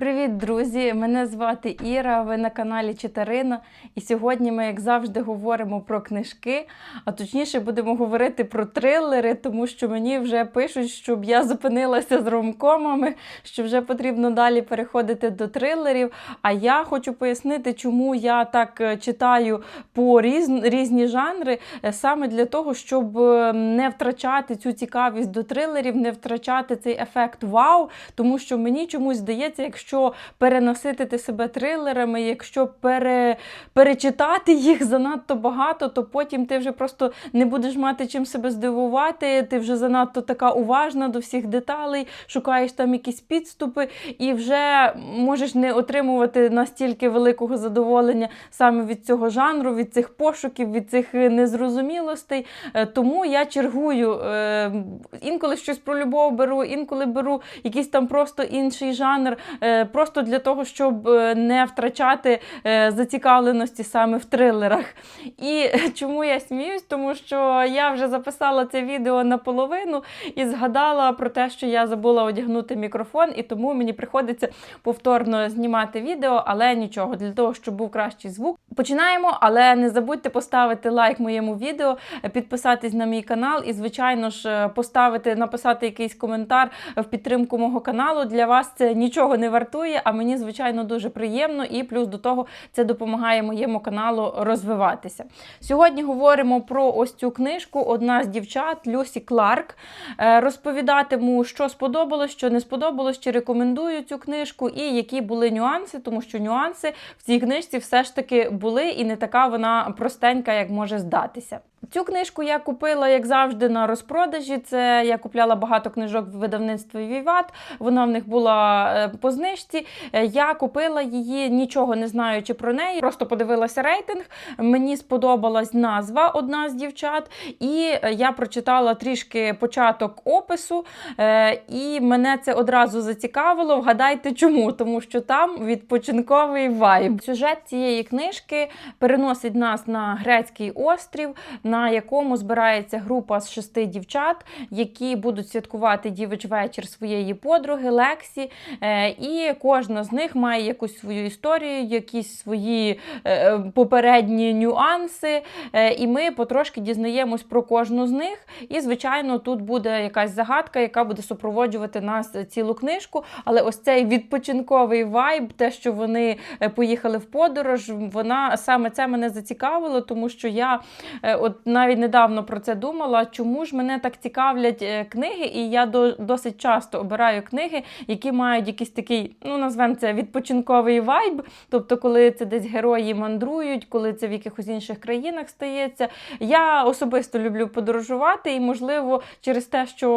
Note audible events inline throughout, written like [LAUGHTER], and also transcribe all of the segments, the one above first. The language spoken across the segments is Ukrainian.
Привіт, друзі! Мене звати Іра. Ви на каналі Читарина. І сьогодні ми, як завжди, говоримо про книжки, а точніше будемо говорити про трилери, тому що мені вже пишуть, щоб я зупинилася з ромкомами, що вже потрібно далі переходити до трилерів. А я хочу пояснити, чому я так е, читаю по різ... різні жанри, е, саме для того, щоб е, не втрачати цю цікавість до трилерів, не втрачати цей ефект вау, тому що мені чомусь здається, якщо переносити себе трилерами, якщо пере, перечитати їх занадто багато, то потім ти вже просто не будеш мати чим себе здивувати. Ти вже занадто така уважна до всіх деталей, шукаєш там якісь підступи, і вже можеш не отримувати настільки великого задоволення саме від цього жанру, від цих пошуків, від цих незрозумілостей. Е, Тому я чергую. Е, Інколи щось про любов беру, інколи беру якийсь там просто інший жанр, е, просто для того, щоб е, не втрачати е, зацікавленості саме в трилерах. І [LAUGHS] чому я сміюсь? Тому що я вже записала це відео наполовину і згадала про те, що я забула одягнути мікрофон, і тому мені приходиться повторно знімати відео, але нічого, для того, щоб був кращий звук. Починаємо, але не забудьте поставити лайк моєму відео, підписатись на мій канал і, звичайно ж, поставити, написати якийсь коментар в підтримку мого каналу. Для вас це нічого не вартує, а мені, звичайно, дуже приємно, і плюс до того це допомагає моєму каналу розвиватися. Сьогодні говоримо про ось цю книжку. Одна з дівчат Люсі Кларк. Е, Розповідатиму, що сподобалось, що не сподобалось, чи рекомендую цю книжку, і які були нюанси, тому що нюанси в цій книжці все ж таки були, і не така вона простенька, як може здатися. Цю книжку я купила, як завжди, на розпродажі. Це я купляла багато книжок в видавництві Віват. Вона в них була е, по знижці. Е, Я купила її, нічого не знаючи про неї. Просто подивилася рейтинг. Мені сподобалась назва одна з дівчат, і е, я прочитала трішки початок опису, і мене це одразу зацікавило. Вгадайте, чому? Тому що там відпочинковий вайб. Сюжет цієї книжки переносить нас на грецький острів на якому збирається група з шести дівчат, які будуть святкувати дівич вечір своєї подруги Лексі. Е, І кожна з них має якусь свою історію, якісь свої е, попередні нюанси. Е, І ми потрошки дізнаємось про кожну з них. І, звичайно, тут буде якась загадка, яка буде супроводжувати нас цілу книжку. Але ось цей відпочинковий вайб, те, що вони поїхали в подорож, вона саме це мене зацікавило, тому що я от навіть недавно про це думала, чому ж мене так цікавлять е, книги, і я до, досить часто обираю книги, які мають якийсь такий, ну назвемо це відпочинковий вайб. Тобто, коли це десь герої мандрують, коли це в якихось інших країнах стається. Я особисто люблю подорожувати, і, можливо, через те, що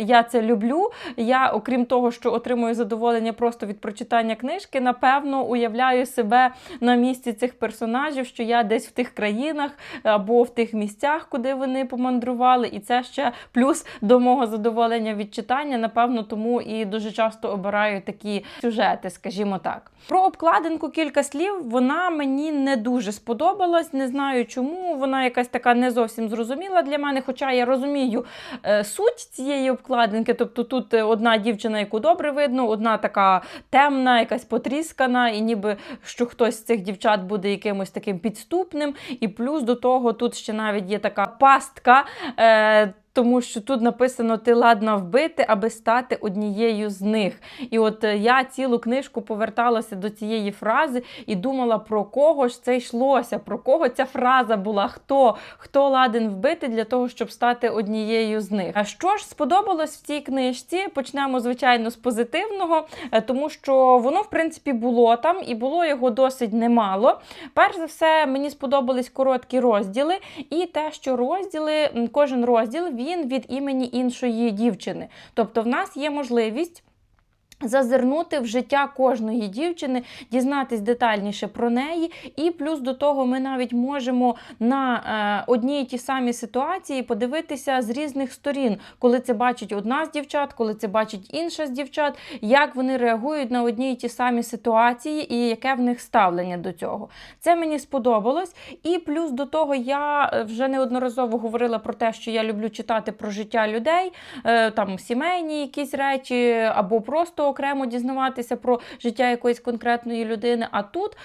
я це люблю, я, окрім того, що отримую задоволення просто від прочитання книжки, напевно, уявляю себе на місці цих персонажів, що я десь в тих країнах або в тих місцях, куди вони помандрували. І це ще плюс до мого задоволення від читання. Напевно, тому і дуже часто обираю такі сюжети, скажімо так. Про обкладинку кілька слів. Вона мені не дуже сподобалась. Не знаю чому. Вона якась така не зовсім зрозуміла для мене. Хоча я розумію е, суть цієї обкладинки. Тобто тут е, одна дівчина, яку добре видно, одна така темна, якась потріскана, і ніби що хтось з цих дівчат буде якимось таким підступним. І плюс до того тут ще навіть є така пастка. Е, тому що тут написано ти ладна вбити, аби стати однією з них. І от е, я цілу книжку поверталася до цієї фрази і думала, про кого ж це йшлося, про кого ця фраза була, хто хто ладен вбити для того, щоб стати однією з них. А що ж сподобалось в цій книжці? Почнемо, звичайно, з позитивного, е, тому що воно, в принципі, було там і було його досить немало. Перш за все, мені сподобались короткі розділи, і те, що розділи, кожен розділ він від імені іншої дівчини. Тобто, в нас є можливість. Зазирнути в життя кожної дівчини, дізнатись детальніше про неї, і плюс до того ми навіть можемо на е, одній і ті самі ситуації подивитися з різних сторін, коли це бачить одна з дівчат, коли це бачить інша з дівчат, як вони реагують на одні і ті самі ситуації, і яке в них ставлення до цього. Це мені сподобалось. І плюс до того я е, вже неодноразово говорила про те, що я люблю читати про життя людей, е, там сімейні якісь речі, або просто окремо дізнаватися про життя якоїсь конкретної людини. А тут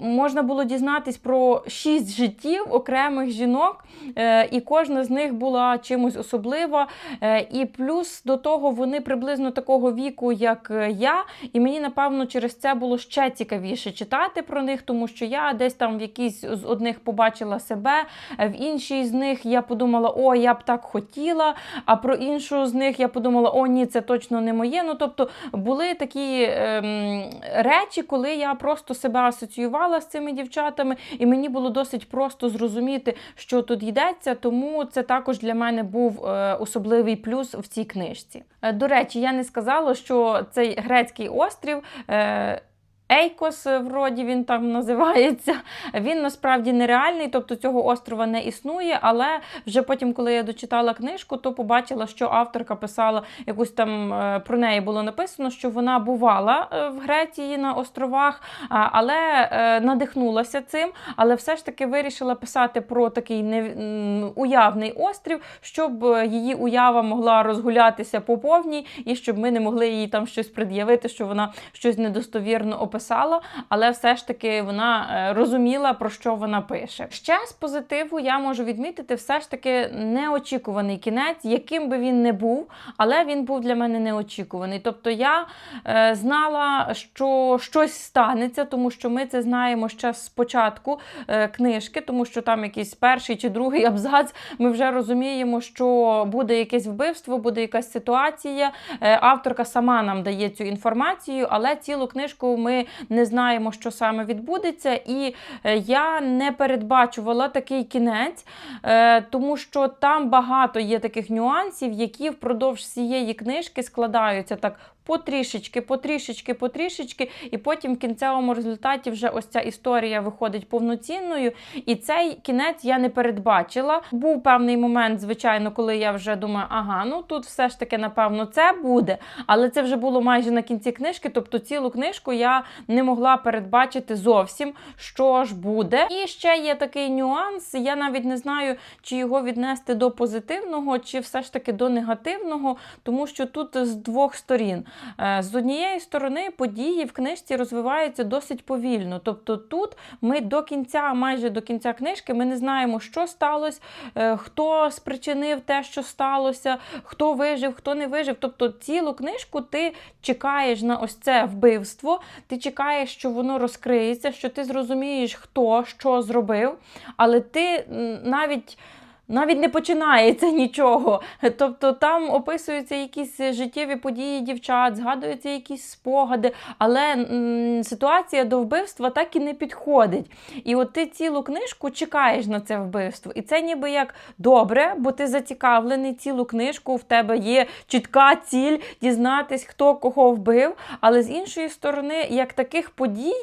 можна було дізнатись про шість життів окремих жінок, е, і кожна з них була чимось особлива. Е, І плюс до того вони приблизно такого віку, як е, я. І мені, напевно, через це було ще цікавіше читати про них, тому що я десь там в якійсь з одних побачила себе, в іншій з них я подумала, о, я б так хотіла. А про іншу з них я подумала, о, ні, це точно не моє. Ну, тобто були такі ем, речі, коли я просто себе асоціювала з цими дівчатами, і мені було досить просто зрозуміти, що тут йдеться. Тому це також для мене був е, особливий плюс в цій книжці. Е, До речі, я не сказала, що цей грецький острів. Е, Ейкос, е, вроді він там називається. Він насправді нереальний, тобто цього острова не існує. Але вже потім, коли я дочитала книжку, то побачила, що авторка писала якусь там е, про неї було написано, що вона бувала е, в Греції на островах, але надихнулася цим. Але все ж таки вирішила писати про такий не, уявний острів, щоб її уява могла розгулятися по повній, і щоб ми не могли їй там щось пред'явити, що вона щось недостовірно описала. Але все ж таки вона е, розуміла, про що вона пише. Ще з позитиву я можу відмітити все ж таки неочікуваний кінець, яким би він не був, але він був для мене неочікуваний. Тобто я е, знала, що щось станеться, тому що ми це знаємо ще з початку е, книжки, тому що там якийсь перший чи другий [LAUGHS] абзац. Ми вже розуміємо, що буде якесь вбивство, буде якась ситуація. Е, авторка сама нам дає цю інформацію, але цілу книжку ми не знаємо, що саме відбудеться. І е, я не передбачувала такий кінець, е, тому що там багато є таких нюансів, які впродовж всієї книжки складаються так. Потрішечки, потрішечки, потрішечки, і потім в кінцевому результаті вже ось ця історія виходить повноцінною. І цей кінець я не передбачила. Був певний момент, звичайно, коли я вже думаю, ага, ну тут все ж таки, напевно, це буде. Але це вже було майже на кінці книжки, тобто цілу книжку я не могла передбачити зовсім, що ж буде. І ще є такий нюанс. Я навіть не знаю, чи його віднести до позитивного, чи все ж таки до негативного, тому що тут з двох сторін. Е, З однієї сторони, події в книжці розвиваються досить повільно. Тобто тут ми до кінця, майже до кінця книжки, ми не знаємо, що сталося, е, хто спричинив те, що сталося, хто вижив, хто не вижив. Тобто цілу книжку ти чекаєш на ось це вбивство, ти чекаєш, що воно розкриється, що ти зрозумієш, хто що зробив, але ти навіть. Навіть не починається [LAUGHS] нічого. Тобто там описуються якісь життєві події дівчат, згадуються якісь спогади, але м, ситуація до вбивства так і не підходить. І от ти цілу книжку чекаєш на це вбивство. І це ніби як добре, бо ти зацікавлений цілу книжку, в тебе є чітка ціль дізнатись, хто кого вбив. Але з іншої сторони, як таких подій.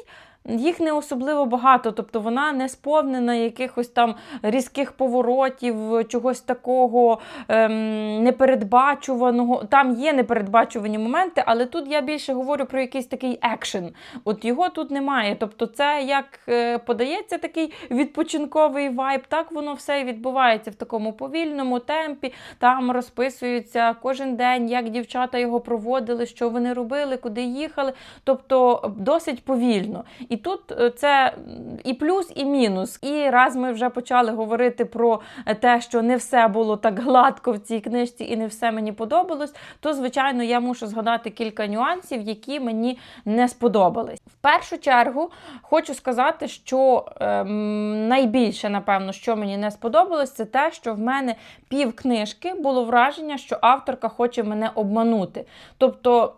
Їх не особливо багато, тобто вона не сповнена якихось там різких поворотів, чогось такого ем, непередбачуваного. Там є непередбачувані моменти, але тут я більше говорю про якийсь такий екшен. От його тут немає. Тобто, це як е, подається такий відпочинковий вайб, так воно все відбувається в такому повільному темпі. Там розписується кожен день, як дівчата його проводили, що вони робили, куди їхали. Тобто досить повільно. І тут е, це і плюс, і мінус. І раз ми вже почали говорити про е, те, що не все було так гладко в цій книжці і не все мені подобалось, то звичайно я мушу згадати кілька нюансів, які мені не сподобались. В першу чергу хочу сказати, що ем, найбільше, напевно, що мені не сподобалось, це те, що в мене пів книжки було враження, що авторка хоче мене обманути. Тобто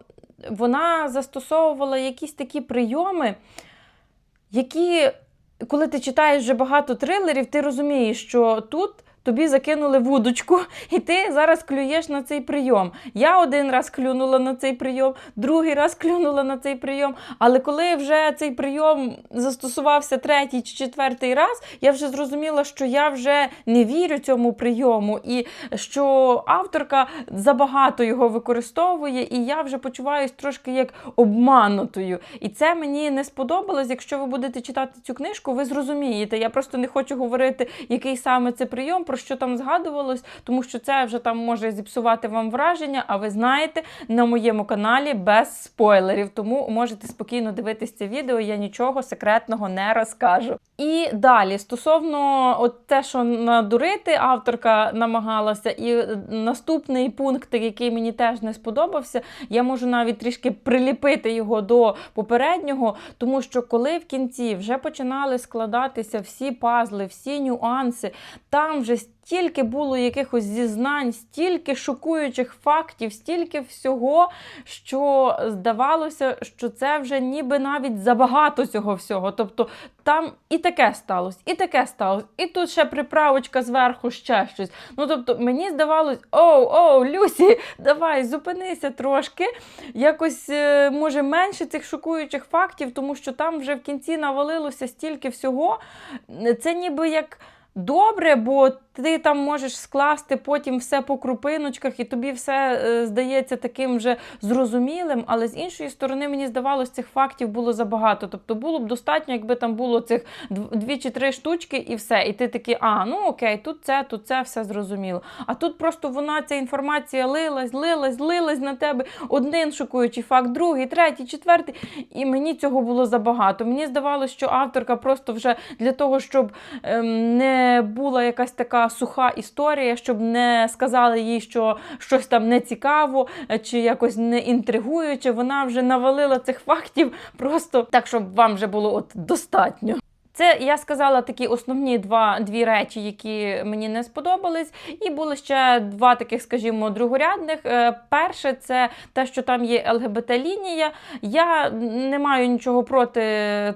вона застосовувала якісь такі прийоми, які, коли ти читаєш вже багато трилерів, ти розумієш, що тут. Тобі закинули вудочку, і ти зараз клюєш на цей прийом. Я один раз клюнула на цей прийом, другий раз клюнула на цей прийом. Але коли вже цей прийом застосувався третій чи четвертий раз, я вже зрозуміла, що я вже не вірю цьому прийому, і що авторка забагато його використовує, і я вже почуваюся трошки як обманутою. І це мені не сподобалось. Якщо ви будете читати цю книжку, ви зрозумієте. Я просто не хочу говорити, який саме це прийом. Про що там згадувалось, тому що це вже там може зіпсувати вам враження. А ви знаєте, на моєму каналі без спойлерів, тому можете спокійно дивитись це відео. Я нічого секретного не розкажу. І далі стосовно от те, що надурити авторка намагалася, і наступний пункт, який мені теж не сподобався, я можу навіть трішки приліпити його до попереднього, тому що коли в кінці вже починали складатися всі пазли, всі нюанси, там вже стільки було якихось зізнань, стільки шокуючих фактів, стільки всього, що здавалося, що це вже ніби навіть забагато цього всього. Тобто там і таке сталося, і таке сталося, і тут ще приправочка зверху, ще щось. Ну тобто мені здавалось, оу, оу, Люсі, давай, зупинися трошки. Якось е, може менше цих шокуючих фактів, тому що там вже в кінці навалилося стільки всього. Це ніби як. Добре, бо ти там можеш скласти потім все по крупиночках, і тобі все е, здається таким вже зрозумілим. Але з іншої сторони, мені здавалося, цих фактів було забагато. Тобто було б достатньо, якби там було цих дві чи три штучки, і все. І ти такий, а ну окей, тут це, тут це все зрозуміло. А тут просто вона ця інформація лилась, лилась, лилась на тебе. Один шокуючий факт, другий, третій, четвертий. І мені цього було забагато. Мені здавалося, що авторка просто вже для того, щоб ем, не була якась така суха історія, щоб не сказали їй, що щось там не цікаво е, чи якось не інтригуюче. Вона вже навалила цих фактів просто так, щоб вам вже було от достатньо. Це я сказала такі основні два дві речі, які мені не сподобались. І були ще два таких, скажімо, другорядних. Е, перше, це те, що там є ЛГБТ-лінія. Я не маю нічого проти,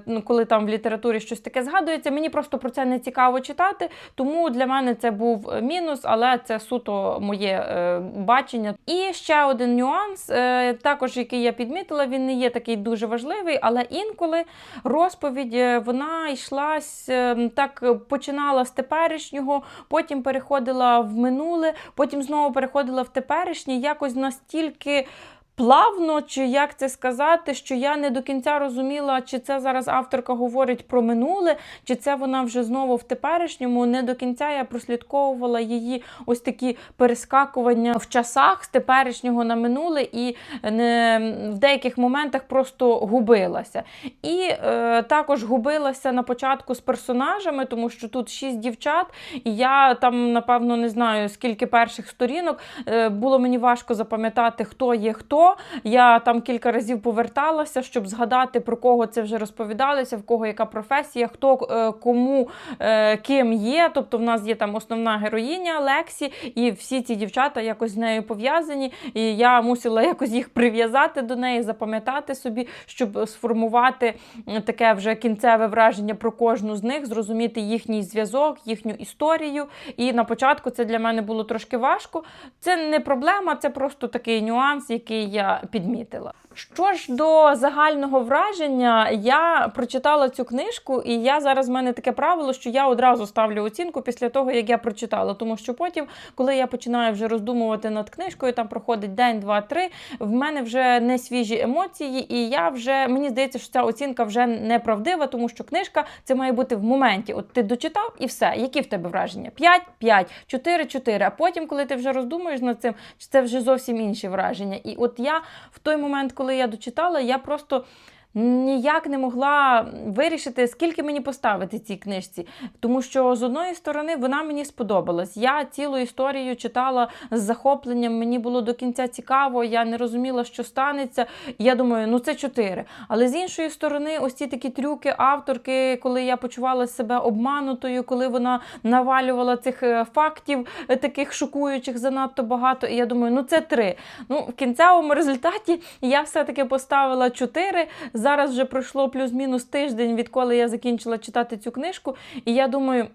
ну, коли там в літературі щось таке згадується. Мені просто про це не цікаво читати, тому для мене це був мінус, але це суто моє е, бачення. І ще один нюанс, е, також який я підмітила, він не є такий дуже важливий, але інколи розповідь вона йшла йшлась, ем, так починала з теперішнього, потім переходила в минуле, потім знову переходила в теперішнє, якось настільки плавно, чи як це сказати, що я не до кінця розуміла, чи це зараз авторка говорить про минуле, чи це вона вже знову в теперішньому. Не до кінця я прослідковувала її ось такі перескакування в часах з теперішнього на минуле, і не в деяких моментах просто губилася. І е, також губилася на початку з персонажами, тому що тут шість дівчат, і я там, напевно, не знаю, скільки перших сторінок е, було мені важко запам'ятати, хто є хто. Я там кілька разів поверталася, щоб згадати, про кого це вже розповідалося, в кого яка професія, хто е, кому е, ким є. Тобто в нас є там основна героїня Лексі, і всі ці дівчата якось з нею пов'язані. І я мусила якось їх прив'язати до неї, запам'ятати собі, щоб сформувати таке вже кінцеве враження про кожну з них, зрозуміти їхній зв'язок, їхню історію. І на початку це для мене було трошки важко. Це не проблема, це просто такий нюанс, який я підмітила. Що ж до загального враження, я прочитала цю книжку, і я зараз в мене таке правило, що я одразу ставлю оцінку після того, як я прочитала. Тому що потім, коли я починаю вже роздумувати над книжкою, там проходить день, два, три, в мене вже не свіжі емоції, і я вже мені здається, що ця оцінка вже неправдива, тому що книжка це має бути в моменті. От ти дочитав і все. Які в тебе враження? 5, 5, 4, 4. А потім, коли ти вже роздумуєш над цим, це вже зовсім інші враження. І от я в той момент, коли я дочитала, я просто ніяк не могла вирішити, скільки мені поставити цій книжці. Тому що з одної сторони вона мені сподобалась. Я цілу історію читала з захопленням, мені було до кінця цікаво, я не розуміла, що станеться. Я думаю, ну це чотири. Але з іншої сторони, ось ці такі трюки авторки, коли я почувала себе обманутою, коли вона навалювала цих е, фактів, е, таких шокуючих занадто багато. І я думаю, ну це три. Ну, в кінцевому результаті я все-таки поставила чотири. Зараз вже пройшло плюс-мінус тиждень, відколи я закінчила читати цю книжку, і я думаю.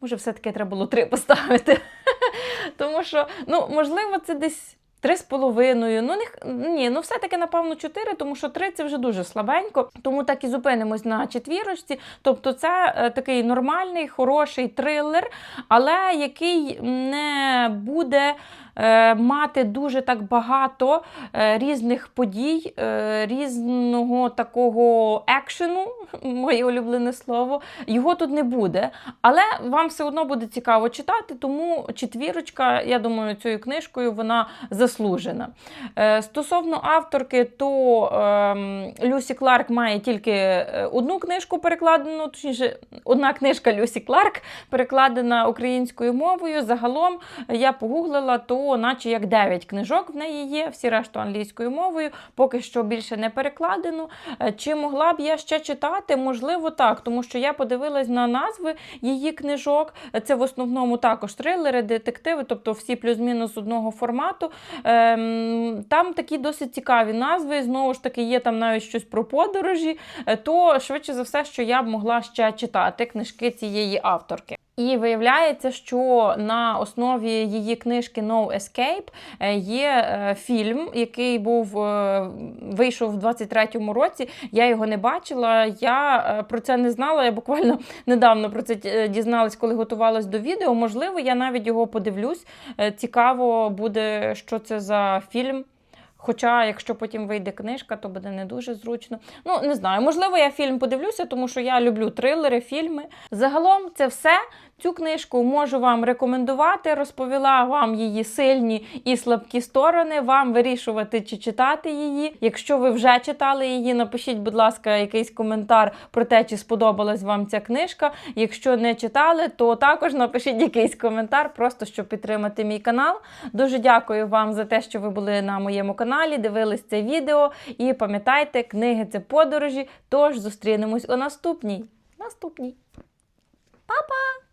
Може, все-таки треба було три поставити. [LAUGHS] Тому що, ну, можливо, це десь три з половиною. Ну, не, ні, ну все-таки, напевно, чотири, тому що три це вже дуже слабенько. Тому так і зупинимось на четвірочці. Тобто, це е, такий нормальний, хороший трилер, але який не буде мати дуже так багато е, різних подій, е, різного такого екшену, [LAUGHS] моє улюблене слово. Його тут не буде. Але вам все одно буде цікаво читати, тому четвірочка, я думаю, цією книжкою вона заслужена. Е, Стосовно авторки, то ем, Люсі Кларк має тільки е, одну книжку перекладену, точніше, одна книжка Люсі Кларк перекладена українською мовою. Загалом е, я погуглила, то наче як 9 книжок в неї є, всі решту англійською мовою. Поки що більше не перекладено. Е, Чи могла б я ще читати? Можливо, так, тому що я подивилась на назви її книжок. Це в основному також трилери, детективи, тобто всі плюс-мінус одного формату. Ем, Там такі досить цікаві назви. Знову ж таки, є там навіть щось про подорожі. Е, То швидше за все, що я б могла ще читати книжки цієї авторки. І виявляється, що на основі її книжки No Escape е, є е, фільм, який був е, вийшов в 23-му році. Я його не бачила. Я про це не знала. Я буквально [LAUGHS] недавно про це дізналась, коли готувалась до відео. Можливо, я навіть його подивлюсь. Цікаво буде, що це за фільм. Хоча, якщо потім вийде книжка, то буде не дуже зручно. Ну, не знаю, можливо, я фільм подивлюся, тому що я люблю трилери, фільми. Загалом це все. Цю книжку можу вам рекомендувати. Розповіла вам її сильні і слабкі сторони. Вам вирішувати, чи читати її. Якщо ви вже читали її, напишіть, будь ласка, якийсь коментар про те, чи сподобалась вам ця книжка. Якщо не читали, то також напишіть якийсь коментар, просто щоб підтримати мій канал. Дуже дякую вам за те, що ви були на моєму каналі, дивились це відео. І пам'ятайте, книги це подорожі. Тож зустрінемось у наступній. Наступній. Па-па!